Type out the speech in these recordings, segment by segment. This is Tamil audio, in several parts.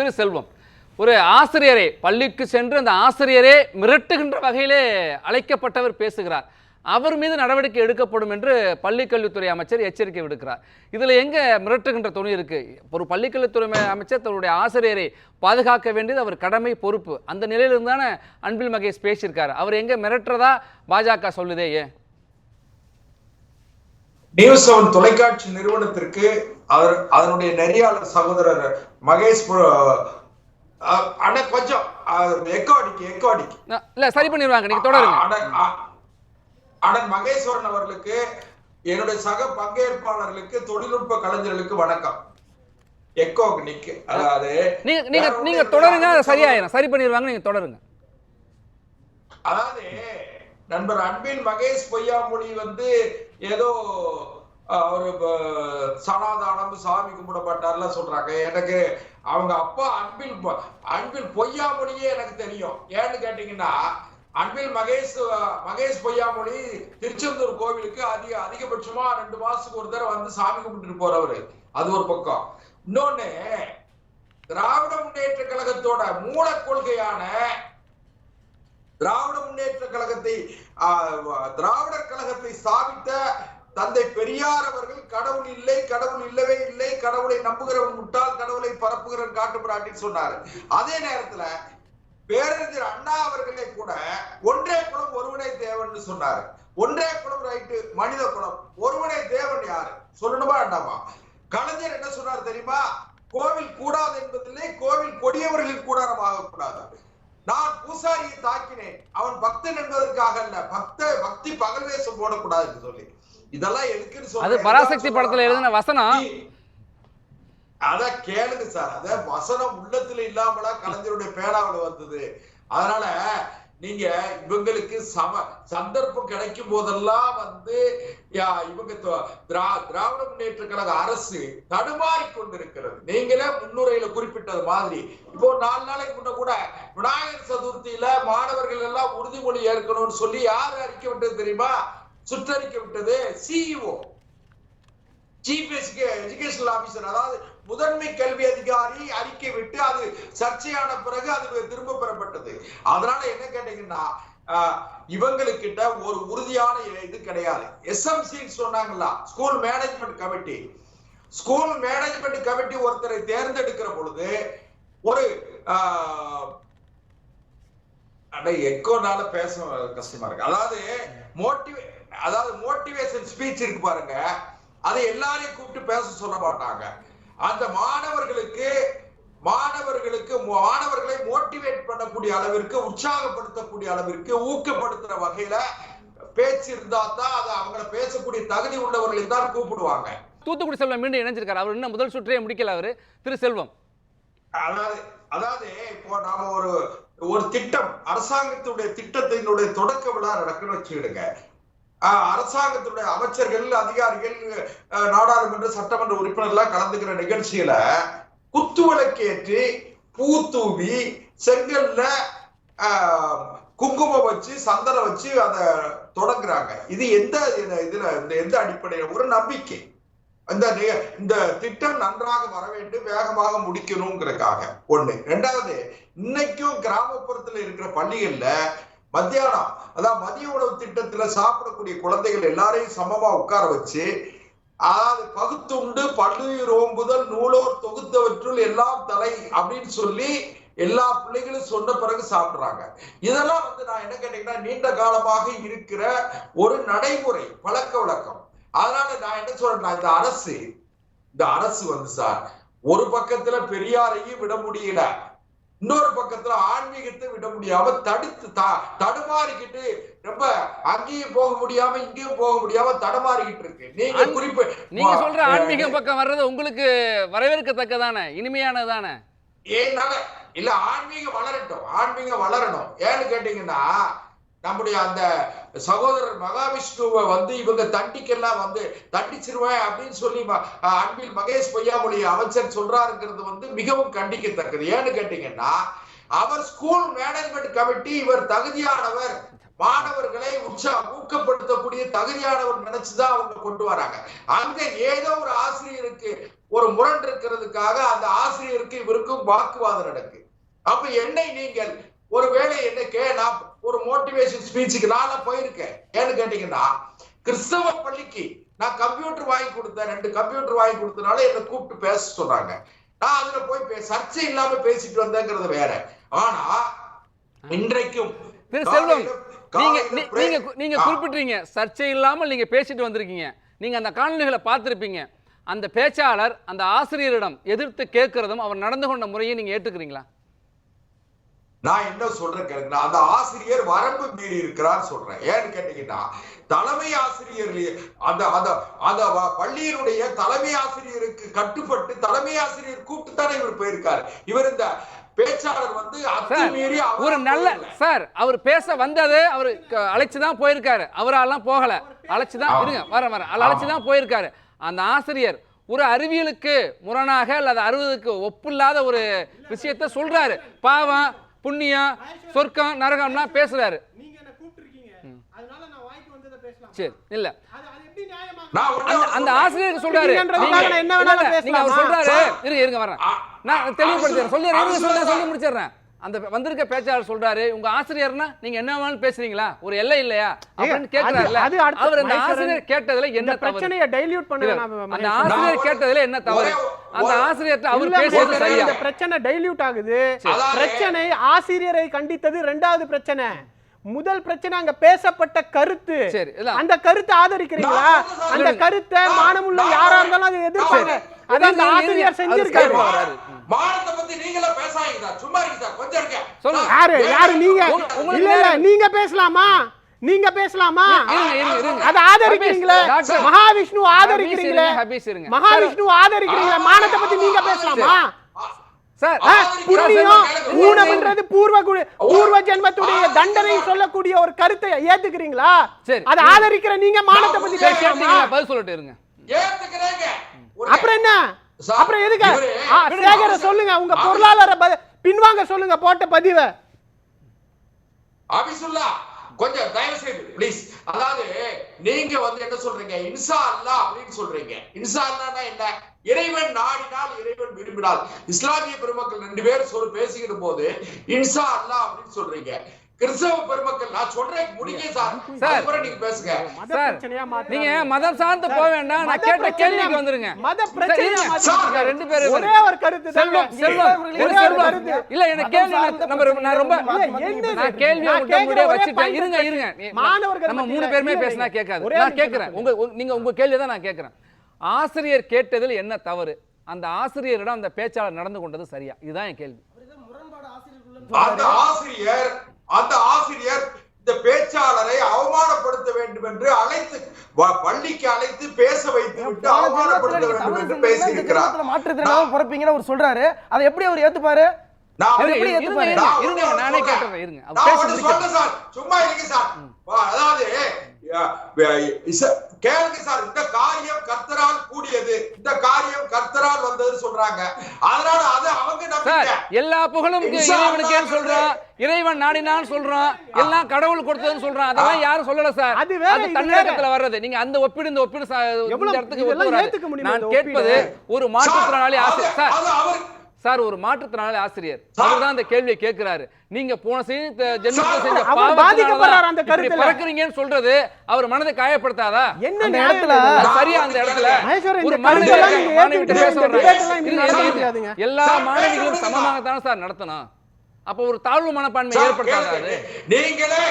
திரு செல்வம். ஒரு ஆசிரியரை பள்ளிக்கு சென்று அந்த ஆசிரியரே மிரட்டுகின்ற வகையிலே அழைக்கப்பட்டவர் பேசுகிறார். அவர் மீது நடவடிக்கை எடுக்கப்படும் என்று பள்ளிக்கல்வித்துறை அமைச்சர் எச்சரிக்கை விடுக்கிறார். இதில் எங்கே மிரட்டுகின்ற துணி இருக்குது ஒரு பள்ளிக்கல்வித்துறை அமைச்சர் தன்னுடைய ஆசிரியரை பாதுகாக்க வேண்டியது அவர் கடமை பொறுப்பு. அந்த நிலையிலிருந்து தானே அன்பில் மகேஷ் பேசியிருக்காரு. அவர் எங்கே மிரட்டுறதா பாஜக சொல்லுதே ஏன்? நியூஸ் செவன் தொலைக்காட்சி நிறுவனத்திற்கு அவர் அதனுடைய நெறியாளர் சகோதரர் மகேஷ் அண்ணன் கொஞ்சம் எக்கோ அடிக்கு எக்கோ அடிக்கு. ந- இல்ல சரி பண்ணிடுவாங்க நீங்க தொடருங்க. அண்ணன் மகேஸ்வரன் அவர்களுக்கு என்னுடைய சக பங்கேற்பாளர்களுக்கு தொழில்நுட்ப கலைஞர்களுக்கு வணக்கம். எக்கோ நிக்கு அதாவது நீங்க நீங்க நீங்க தொடருங்க சரியாயிரும். சரி பண்ணிடுவாங்க நீங்க தொடருங்க. அதாவது நண்பர் அன்பின் மகேஷ் பொய்யாமொழி வந்து ஏதோ ஒரு சனாதானம் சாமி கும்பிடப்பட்டார்ல சொல்றாங்க. எனக்கு அவங்க அப்பா அன்பில் பொ- அன்பில் பொய்யாமொழியே எனக்கு தெரியும். ஏன்னு கேட்டீங்கன்னா அன்பில் மகேஷ் மகேஷ் பொய்யாமொழி திருச்செந்தூர் கோவிலுக்கு அதிக அதிகபட்சமா ரெண்டு மாசத்துக்கு ஒரு தடவை வந்து சாமி கும்பிட்டுட்டு போறவரு. அது ஒரு பக்கம். இன்னொன்னு திராவிட முன்னேற்ற கழகத்தோட மூல கொள்கையான திராவிட முன்னேற்ற கழகத்தை ஆஹ், திராவிடர் கழகத்தை ஸ்தாபித்த தந்தை பெரியார் அவர்கள் கடவுள் இல்லை கடவுள் இல்லவே இல்லை கடவுளை நம்புகிறவன் முட்டாள் கடவுளை பரப்புகிறவன் காட்டுப்படாட்டின்னு சொன்னாரு. அதே நேரத்துல பேரறிஞர் அண்ணா அவர்களே கூட ஒன்றே குலம் ஒருவனே தேவன் சொன்னாரு. ஒன்றே குலம் ரைட்டு மனித குலம். ஒருவனே தேவன் யாரு? சொல்லணுமா வேண்டாமா? கலைஞர் என்ன சொன்னார் தெரியுமா? கோவில் கூடாது என்பதில்லை கோவில் கொடியவர்கள் கூடாரமாக ஆகக்கூடாது நான் பூசாரியை தாக்கினேன். அவன் பக்தன் என்பதற்காக அல்ல. பக்த பக்தி பகல் வேஷம் போடக்கூடாதுன்னு சொல்லி. இதெல்லாம் எதுக்குன்னு அது சொல்றேன் பராசக்தி படத்துல எழுதின வசனம். அத கேளுங்க சார். அத வசனம் உள்ளத்துல இல்லாமலா கலைஞருடைய பேனாவுல வந்தது. அதனால நீங்க இவங்களுக்கு சம சந்தர்ப்பம் கிடைக்கும் போதெல்லாம் வந்து யா, இவங்க திரா- திராவிட முன்னேற்ற கழக அரசு தடுமாறி கொண்டிருக்கிறது. நீங்களே முன்னுரையில குறிப்பிட்டது மாதிரி. இப்போ நாலு நாளைக்கு முன்ன கூட விநாயகர் சதுர்த்தியில மாணவர்கள் எல்லாம் உறுதிமொழி ஏற்கணும்னு சொல்லி யார் அறிக்கை விட்டது தெரியுமா? சுற்றறிக்கை விட்டது சிஇஓ சீஃப் எஜுகேஷனல் ஆபீசர் அதாவது முதன்மை கல்வி அதிகாரி அறிக்கை விட்டு அது சர்ச்சையான பிறகு அது திரும்ப பெறப்பட்டது. அதனால என்ன கேட்டீங்கன்னா ஆஹ், இவங்களுக்கிட்ட ஒரு உறுதியான இது கிடையாது. எஸ்எம்சி சொன்னாங்களா school management committee school management committee ஒருத்தரை தேர்ந்தெடுக்கிற பொழுது ஒரு ஆஹ், அட எக்கோனால பேச கஷ்டமா இருக்கு. அதாவது மோட்டிவே அதாவது மோட்டிவேஷன் ஸ்பீச் இருக்கு பாருங்க. அதை எல்லாரையும் கூப்பிட்டு பேச சொல்ல மாட்டாங்க. அந்த மாணவர்களுக்கு மாணவர்களுக்கு மாணவர்களை மோட்டிவேட் பண்ணக்கூடிய அளவிற்கு உற்சாகப்படுத்தக்கூடிய அளவிற்கு ஊக்கப்படுத்துற வகையில பேச்சு இருந்தா தான் அது அவங்கள பேசக்கூடிய தகுதி உள்ளவர்களை தான் கூப்பிடுவாங்க. தூத்துக்குடி செல்வம் மீண்டும் இணைஞ்சிருக்காரு. அவர் இன்னும் முதல் சுற்றே முடிக்கல அவரு. திரு செல்வம். அதாவது அதாவது இப்போ நாம ஒரு ஒரு திட்டம் அரசாங்கத்துடைய திட்டத்தினுடைய தொடக்க விழா நடக்குன்னு வச்சுக்கிடுங்க. அரசாங்கத்துடைய அமைச்சர்கள் அதிகாரிகள் நாடாளுமன்ற சட்டமன்ற உறுப்பினர்லாம் கலந்துக்கிற நிகழ்ச்சியில குத்துவிளக்கேற்றி பூ தூவி செங்கல்ல குங்குமம் வச்சு சந்தனம் வச்சு அதை தொடங்குறாங்க. இது எந்த இதுல- இந்த எந்த அடிப்படையில? ஒரு நம்பிக்கை. இந்த இந்த திட்டம் நன்றாக வர வேண்டும் வேகமாக முடிக்கணுங்கிறதுக்காக ஒண்ணு. ரெண்டாவது இன்னைக்கும் கிராமப்புறத்துல இருக்கிற பள்ளிகள்ல மத்தியானம். அதான் மதிய உணவு திட்டத்துல சாப்பிடக்கூடிய குழந்தைகள் எல்லாரையும் சமமா உட்கார வச்சு அதாவது பகுத்துண்டு பல்லுயிர் ஓம்புதல் நூலோர் தொகுத்தவற்றுள் எல்லாம் தலை அப்படின்னு சொல்லி எல்லா பிள்ளைகளும் சொன்ன பிறகு சாப்பிடுறாங்க. இதெல்லாம் வந்து நான் என்ன கேட்டீங்கன்னா நீண்ட காலமாக இருக்கிற ஒரு நடைமுறை பழக்க வழக்கம். அதனால நான் என்ன சொல்றேன் இந்த அரசு இந்த அரசு வந்து சார் ஒரு பக்கத்துல பெரியாரையும் விட முடியல. இன்னொரு பக்கத்துல ஆன்மீகத்தை விட முடியாம தடுத்து தடுமாறிக்கிட்டு ரொம்ப அங்கேயும் போக முடியாம இங்கேயும் போக முடியாம தடுமாறிக்கிட்டு இருக்கு. நீங்க குறிப்பு நீங்க சொல்ற ஆன்மீகம் பக்கம் வர்றது உங்களுக்கு வரவேற்கத்தக்கதானே? இனிமையானதானே ஏன்னால இல்ல ஆன்மீகம் வளரட்டும் ஆன்மீகம் வளரணும். ஏன்னு கேட்டீங்கன்னா நம்முடைய அந்த சகோதரர் மகாவிஷ்ணுவை வந்து இவங்க தண்டிக்கெல்லாம் வந்து தண்டிச்சிருவேன் அப்படின்னு சொல்லி அஹ் அன்பில் மகேஷ் பொய்யாமொழி அமைச்சர் சொல்றாருங்கிறது வந்து மிகவும் கண்டிக்கத்தக்கது. ஏன்னு கேட்டீங்கன்னா அவர் ஸ்கூல் மேனேஜ்மெண்ட் கமிட்டி இவர் தகுதியானவர் மாணவர்களை உற்சா ஊக்கப்படுத்தக்கூடிய தகுதியானவர் நினைச்சுதான் அவங்க கொண்டு வராங்க. அங்க ஏதோ ஒரு ஆசிரியருக்கு ஒரு முரண் இருக்கிறதுக்காக அந்த ஆசிரியருக்கு இவருக்கும் வாக்குவாதம் நடக்கு. அப்ப என்னை நீங்கள் ஒருவேளை என்ன கே நான் ஒரு மோட்டிவேஷன் ஸ்பீச்சுக்கு நான் போயிருக்கேன். ஏன்னு கேட்டீங்கன்னா கிறிஸ்தவ பள்ளிக்கு நான் கம்ப்யூட்டர் வாங்கி கொடுத்தேன் ரெண்டு கம்ப்யூட்டர் வாங்கி கொடுத்தனால என்னை கூப்பிட்டு பேச சொன்னாங்க. நான் அதுல போய் சர்ச்சை இல்லாம பேசிட்டு வந்தேங்கிறது வேற. ஆனா இன்றைக்கும் செல்வம் நீங்க நீங்க நீங்க. குறிப்பிட்டீங்க சர்ச்சை இல்லாமல் நீங்க பேசிட்டு வந்திருக்கீங்க. நீங்க அந்த காணொளிகளை பார்த்திருப்பீங்க. அந்த பேச்சாளர் அந்த ஆசிரியரிடம் எதிர்த்து கேட்கிறதும் அவர் நடந்து கொண்ட முறையை நீங்க ஏற்றுக்கிறீங்களா? நான் என்ன சொல்றேன் கேளுங்க அந்த ஆசிரியர் வரம்பு மீறி இருக்கிறார் சொல்றேன். ஏன்னு கேட்டீங்கன்னா தலைமை ஆசிரியர் அந்த அந்த அந்த பள்ளியினுடைய தலைமை ஆசிரியருக்கு கட்டுப்பட்டு தலைமை ஆசிரியர் கூப்பிட்டு தானே இவர் போயிருக்காரு. இவர் இந்த பேச்சாளர் வந்து ஒரு நல்ல. சார் அவர் பேச வந்தது அவர் அழைச்சு தான் போயிருக்காரு. அவராலாம் போகல. அழைச்சு தான் ஆமா. இருங்க வர வர. அழைச்சு தான் போயிருக்காரு. அந்த ஆசிரியர் ஒரு அறிவியலுக்கு முரணாக அல்லது அறிவுக்கு ஒப்பில்லாத ஒரு விஷயத்த சொல்றாரு. பாவம் புண்ணியம் சொர்க்கம் நரகம்லாம் பேசுறாரு. நீங்க என்ன கூப்பிட்டிருக்கீங்க? அதனால நான் வாய்க்கு வந்ததை பேசலாம்? சரி இல்ல. அது அது எப்படி நியாயமா? நான் ஒண்ணே அந்த ஒண்ணு அந்த சொல்றேன். ஆசிரியர் சொல்றாரு. நீங்க- அவர்? சொல்றாரு. இருங்க இருங்க வரேன் நான் தெளிவுபடுத்துறேன் சொல்ல சொல்லி முடிச்சிடுறேன். அந்த வந்திருக்க பேச்சாளர் சொல்றாரு உங்க ஆசிரியர்னா நீங்க என்ன வேணாலும் பேசுறீங்களா ஒரு எல்லை இல்லையா அப்படின்னு அடுத்த- அவர் அந்த ஆசிரியர் கேட்டதுல என்ன பிரச்சனையை டைல்யூட் பண்ண அந்த. ஆசிரியர் கேட்டதுல என்ன தவறு அந்த ஆசிரியர்ட்ட அவர் பேசுறது சரியா இந்த பிரச்சனை டைல்யூட் ஆகுது பிரச்சனை ஆசிரியரை கண்டித்தது ரெண்டாவது பிரச்சனை முதல் பிரச்சனை அங்க பேசப்பட்ட கருத்து. அந்த கருத்தை ஆதரிக்கிறீங்களா அந்த. கருத்தை மானமுள்ள யாரா. இருந்தாலும் அதை எதிர்ப்பாங்க. அதான். ஆசிரியர் செஞ்சிருக்காரு மானத்தை பத்தி நீங்களே பேசாதீங்க சும்மா இருங்க சார் கொஞ்சம் இருங்க சொல்லுங்க. யாரு யாரு நீங்க இல்ல இல்ல. நீங்க பேசலாமா நீங்க பேசலாமா அதை ஆதரிக்கிறீங்களே. மகாவிஷ்ணு ஆதரிக்கிறீங்களே. மகாவிஷ்ணு ஆதரிக்கிறீங்களே மானத்தை பத்தி நீங்க பேசலாமா. புண்ணியம். ஊனம்ன்றது பூர்வ பூர்வ ஜென்மத்துடைய தண்டனை சொல்லக்கூடிய ஒரு கருத்தை ஏத்துக்கிறீங்களா சரி. அதை ஆதரிக்கிற நீங்க மானத்தை பத்தி பேசலாமா? பதில் சொல்லிட்டு இருங்க அப்புறம் என்ன அப்புறம் எதுக்கு. சேகர சொல்லுங்க. உங்க பொருளாதார பின்வாங்க சொல்லுங்க போட்ட பதிவை. அபிசுல்லா கொஞ்சம் தயவு செய்து ப்ளீஸ் அதாவது நீங்க வந்து என்ன சொல்றீங்க? இன்சா அல்லா அப்படின்னு சொல்றீங்க. இன்சா அல்லான்னா என்ன? இறைவன் நாடினால் இறைவன் விரும்பினால். இஸ்லாமிய பெருமக்கள் ரெண்டு பேரும் சொல் பேசிக்கிற போது இன்சா அல்லா அப்படின்னு சொல்றீங்க. கிறிஸ்தவ பெருமக்கள் நான் சொல்றேன் முடிங்க சார். சார். நீங்க பேசுங்க. சார். நீங்க மதம் சார்ந்து போக வேண்டாம். நான் கேட்ட கேள்விக்கு வந்துருங்க. மத. சார், ரெண்டு பேரும் ஒரே ஒரு கருத்து செல்வம். செல்வம். ஒரே செல்வம் கருத்து. இல்ல எனக்கு கேள்வி நான் நம்ம ரொம்ப- நான் ரொம்ப என்ன நான்? கேள்வி ஒரே வச்சுட்டேன். இருங்க. இருங்க. மாணவர்கள் நம்ம மூணு பேருமே பேசினா. கேட்காது. நான் கேட்கிறேன். உங்க நீங்க உங்க கேள்வியை தான் நான் கேட்கிறேன். ஆசிரியர் கேட்டதில் என்ன தவறு? அந்த ஆசிரியரிடம் அந்த பேச்சாளர் நடந்து கொண்டது சரியா? இதுதான் என் கேள்வி. அந்த ஆசிரியர் அந்த ஆசிரியர் இந்த பேச்சாளரை அவமானப்படுத்த வேண்டும் என்று அழைத்து வ- பள்ளிக்கு அழைத்து பேச வைத்து விட்டு அவமானப்படுத்த வேண்டும் என்று பேசியிருக்கிறார். மாற்றுத்திறனாக பிறப்பீங்கன்னு அவர் சொல்றாரு. அதை எப்படி அவர் ஏத்துப்பாரு? சும்மா இருங்க சார். அதாவது கேளுங்க சார் இந்த காரியம் கர்த்தரால் கூடியது. இந்த காரியம் கர்த்தரால் வந்ததுன்னு சொல்றாங்க. அதனால அது அவங்க எல்லா புகழும் இறைவனுக்கே சொல்றோம் இறைவன் நாடினான்னு சொல்றோம் எல்லாம் கடவுள் கொடுத்ததுன்னு சொல்றோம் அதெல்லாம் யாரும் சொல்லல சார். அது வேற, அது தன்னடக்கத்துல வர்றது. நீங்க அந்த ஒப்பீடு இந்த ஒப்பீடு இடத்துக்கு நான் கேட்பது? ஒரு மாற்றுத்திறனாளி அது- சார். அது அவர் சார் ஒரு மாற்றுத்திறனாளி ஆசிரியர். சார். அவர் தான் அந்த கேள்வியை கேட்கிறாரு. நீங்க போன செய்தி ஜென்மத்தில் செஞ்ச பாவத்தினால அந்த தான் கருத்துல. பிறக்குறீங்கன்னு சொல்றது அவர் மனதை காயப்படுத்தாதா? என்ன? அது சரியா அந்த இடத்துல ஒரு மாணவிகிட்ட. எல்லா மாணவிகளும் பேசுங்க சமமாகத்தானே சார் நடத்தணும்? அப்ப ஒரு தாழ்வு மனப்பான்மை ஏற்படுத்தாதா நீங்களே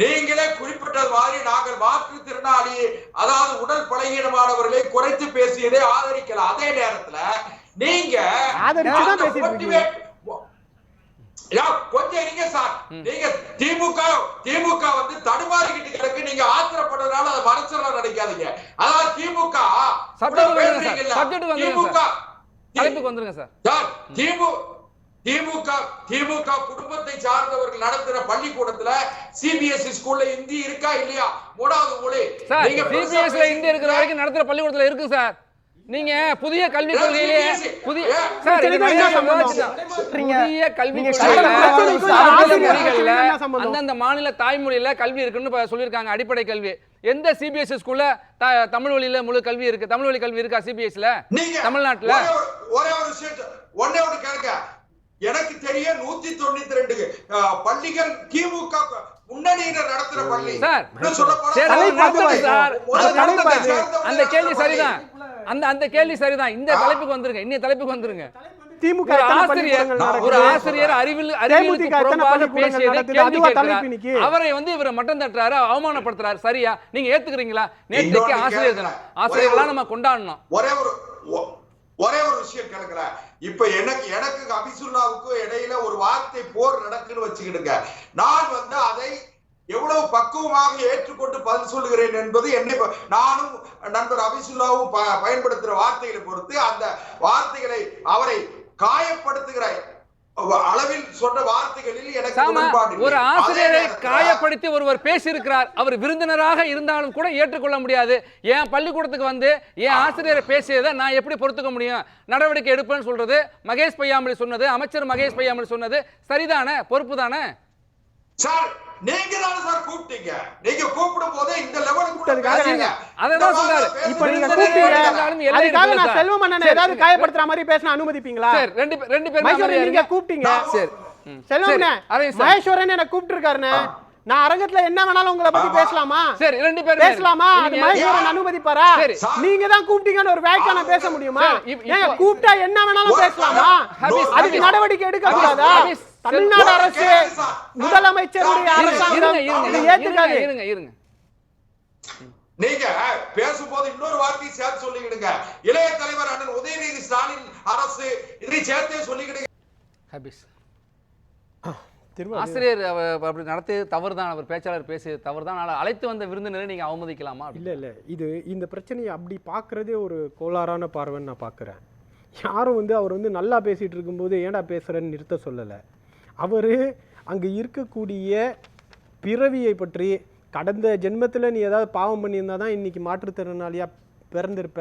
நீங்களே குறிப்பிட்டது மாதிரி நாங்கள் மாற்றுத்திறனாளி அதாவது உடல் பலகீனமானவர்களை குறைத்து பேசியதை ஆதரிக்கலாம் அதே நேரத்துல நீங்க கொஞ்சம் இருங்க சார். நீங்க திமுக திமுக வந்து தடுமாறிக்கிட்டு கிடக்கு. நீங்க ஆத்திரப்படுறதுனால அதை மனசுல நினைக்காதீங்க. அதாவது திமுக திமுக தலைப்புக்கு வந்துருங்க சார். சார் திமு திமுக திமுக குடும்பத்தை சார்ந்தவர்கள் நடத்துற பள்ளிக்கூடத்துல சிபிஎஸ்இ ஸ்கூல்ல ஹிந்தி இருக்கா இல்லையா? மூணாவது மொழி நீங்க பெருசா சிபிஎஸ்ல இந்திய இருக்கிற வரைக்கும் நடத்துற பள்ளிக்கூடத்துல இருக்கு சார். நீங்க புதிய கல்விக் கொள்கையிலே புதிய? சார். புதிய கல்விக் கொள்கையில கல்வி அந்தந்த மாநில தாய்மொழியில கல்வி இருக்குன்னு சொல்லியிருக்காங்க அடிப்படை கல்வி. எந்த சிபிஎஸ்சி ஸ்கூல்ல த- தமிழ் வழியில முழு கல்வி இருக்கு? தமிழ் வழி கல்வி இருக்கா சிபிஎஸ்சில நீங்க தமிழ்நாட்டுல? ஒரே ஒரு- ஒரே ஒரு விஷயம் ஒண்ணே ஒண்ணு கேளுங்க. எனக்கு தெரிய நூத்தி தொண்ணூத்தி ரெண்டு பள்ளிகள் திமுக முன்னணியினர் நடத்துற பள்ளி. சார், அந்த கேள்வி. சரிதான். அந்த அந்த கேள்வி சரிதான். இந்த தலைப்புக்கு வந்துருங்க. இன்னைய தலைப்புக்கு வந்துருங்க. திமுக ஒரு ஆசிரியர் அறிவில் அறிவியலுக்கு? அவரை வந்து இவரை மட்டம் தட்டுறாரு அவமானப்படுத்துறாரு. சரியா? நீங்க ஏத்துக்கிறீங்களா? நேற்றுக்கு ஆசிரியர் தினம். ஆசிரியர்களா நம்ம கொண்டாடணும். ஒரே ஒரு ஒரே ஒரு விஷயம் கேளுக்கிறேன் இப்ப எனக்கு எனக்கு அபிசுல்லாவுக்கும் இடையில ஒரு வார்த்தை போர் நடக்குன்னு வச்சுக்கிடுங்க. நான் வந்து அதை எவ்வளவு பக்குவமாக ஏற்றுக்கொண்டு பதில் சொல்லுகிறேன் என்பது என்னை நானும் நண்பர் அபிசுல்லாவும் ப- பயன்படுத்துற வார்த்தைகளை பொறுத்து அந்த வார்த்தைகளை அவரை காயப்படுத்துகிற அளவில் சொன்ன வார்த்தைகளில் எனக்கு. ஒரு ஆசிரியரை காயப்படுத்தி ஒருவர் பேசியிருக்கிறார். அவர் விருந்தினராக இருந்தாலும் கூட ஏற்றுக்கொள்ள முடியாது. என் பள்ளிக்கூடத்துக்கு வந்து என் ஆசிரியரை பேசியதை நான் எப்படி பொறுத்துக்க முடியும்? நடவடிக்கை எடுப்பேன்னு சொல்றது மகேஷ் பையாமொழி சொன்னது அமைச்சர் மகேஷ் பையாமொழி சொன்னது சரிதானே? பொறுப்பு தானே? நீங்க தானே சார் கூப்பிட்டீங்க. நீங்க கூப்பிடும் போதே இந்த லெவலுக்கு கூட கூப்பிட்டதுக்காக பேசுறீங்க. அதை இந்த தான் மாதிரி சொல்றாரு. பேசுறது இப்ப நீங்க சரி கூப்பிட்டீங்க. இருந்தாலும் எல்லை அதுக்காக இருக்குல்ல நான் சார். செல்வம் அண்ணனை சரி, ஏதாவது காயப்படுத்துற மாதிரி பேசினா அனுமதிப்பீங்களா? சரி ரெண்டு பேர் ரெண்டு பேரும் நீங்க. கூப்பிட்டீங்க. சரி. செல்வம் அண்ணே. மகேஸ்வரன் என்ன கூப்பிட்டு இருக்காருண்ணே நான் அரங்கத்துல என்ன வேணாலும் உங்களை பத்தி. பேசலாமா? சரி ரெண்டு பேரும் பேசலாமா? அது மகேஸ்வரன் அனுமதிப்பாரா? சரி. நீங்க தான் கூப்பிட்டீங்கன்னு ஒரு வியாக்கியானம் பேச முடியுமா? கூப்பிட்டா என்ன வேணாலும் பேசலாமா? அதுக்கு. நடவடிக்கை எடுக்க கூடாதா? தமிழ்நாடு அரசு. முதலமைச்சருடைய அரசாங்கம் இருங்க, இதை இருங்க, ஏத்துக்காது இருங்க, இருங்க நீங்க பேசும்போது இன்னொரு வார்த்தையை சேர்த்து சொல்லிக்கிடுங்க. இளைய தலைவர் அண்ணன் உதயநிதி ஸ்டாலின் அரசு இதை சேர்த்தே சொல்லிக்கிடுங்க. ஹபீஸ். திரும்ப ஆசிரியர் அவர் அப்படி நடத்தியது தவறு தான் அவர் பேச்சாளர் பேசியது தவறு தான் அழைத்து வந்த விருந்தினரை நீங்க அவமதிக்கலாமா இல்ல இல்ல. இது இந்த பிரச்சனையை அப்படி பார்க்கறதே ஒரு கோளாறான பார்வைன்னு நான் பார்க்குறேன். யாரும் வந்து அவர் வந்து நல்லா பேசிட்டு இருக்கும்போது ஏன்டா பேசுறேன்னு நிறுத்த சொல்லலை. அவர் அங்கே இருக்கக்கூடிய பிறவியை பற்றி கடந்த ஜென்மத்தில் நீ ஏதாவது பாவம் பண்ணியிருந்தா தான் இன்னைக்கு மாற்றுத்திறனாளியா பிறந்திருப்ப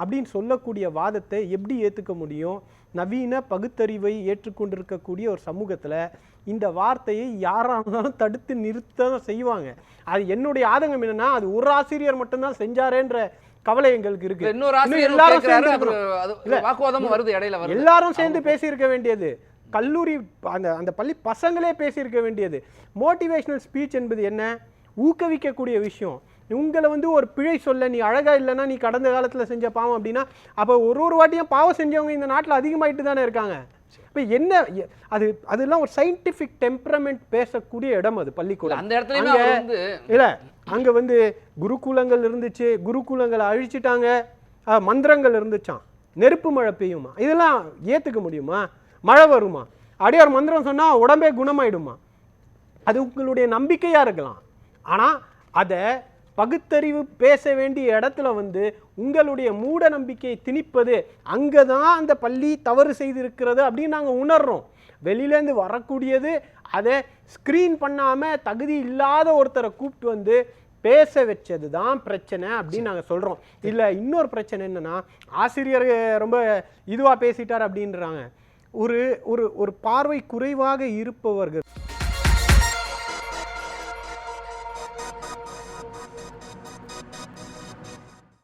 அப்படின்னு சொல்லக்கூடிய வாதத்தை எப்படி ஏற்றுக்க முடியும்? நவீன பகுத்தறிவை ஏற்றுக்கொண்டிருக்கக்கூடிய ஒரு சமூகத்தில் இந்த வார்த்தையை யாராக இருந்தாலும் தடுத்து நிறுத்த செய்வாங்க. அது என்னுடைய ஆதங்கம் என்னன்னா அது ஒரு ஆசிரியர் மட்டும்தான் செஞ்சாரேன்ற கவலை எங்களுக்கு இருக்கு. எல்லாரும் சேர்ந்து பேசியிருக்க வேண்டியது. கல்லூரி அந்த அந்த பள்ளி பசங்களே பேசியிருக்க வேண்டியது. மோட்டிவேஷனல் ஸ்பீச் என்பது என்ன? ஊக்குவிக்கக்கூடிய விஷயம். உங்களை வந்து ஒரு பிழை சொல்ல நீ அழகா இல்லைன்னா நீ கடந்த காலத்துல செஞ்ச பாவம் அப்படின்னா அப்போ ஒரு ஒரு வாட்டியும் பாவம் செஞ்சவங்க இந்த நாட்டுல அதிகமாயிட்டு தானே இருக்காங்க. இப்போ என்ன அது அதெல்லாம் ஒரு சயின்டிஃபிக் டெம்பரமெண்ட் பேசக்கூடிய இடம் அது பள்ளிக்கூடம். அந்த வந்து இல்ல அங்க வந்து குருகுலங்கள் இருந்துச்சு குருகுலங்களை அழிச்சிட்டாங்க. மந்திரங்கள் இருந்துச்சாம். நெருப்பு மழை பெய்யுமா? இதெல்லாம் ஏத்துக்க முடியுமா? மழை வருமா? அப்படியே ஒரு மந்திரம் சொன்னால் உடம்பே குணமாயிடுமா? அது உங்களுடைய நம்பிக்கையாக இருக்கலாம். ஆனால் அதை பகுத்தறிவு பேச வேண்டிய இடத்துல வந்து உங்களுடைய மூட நம்பிக்கையை திணிப்பது அங்கே தான் அந்த பள்ளி தவறு செய்திருக்கிறது அப்படின்னு நாங்கள் உணர்றோம். வெளியிலேருந்து வரக்கூடியது அதை ஸ்க்ரீன் பண்ணாமல் தகுதி இல்லாத ஒருத்தரை கூப்பிட்டு வந்து பேச வச்சது தான் பிரச்சனை அப்படின்னு நாங்கள் சொல்கிறோம் இல்லை இன்னொரு பிரச்சனை என்னன்னா ஆசிரியர் ரொம்ப இதுவாக பேசிட்டார் அப்படின்றாங்க. ஒரு ஒரு ஒரு பார்வை குறைவாக இருப்பவர்கள்.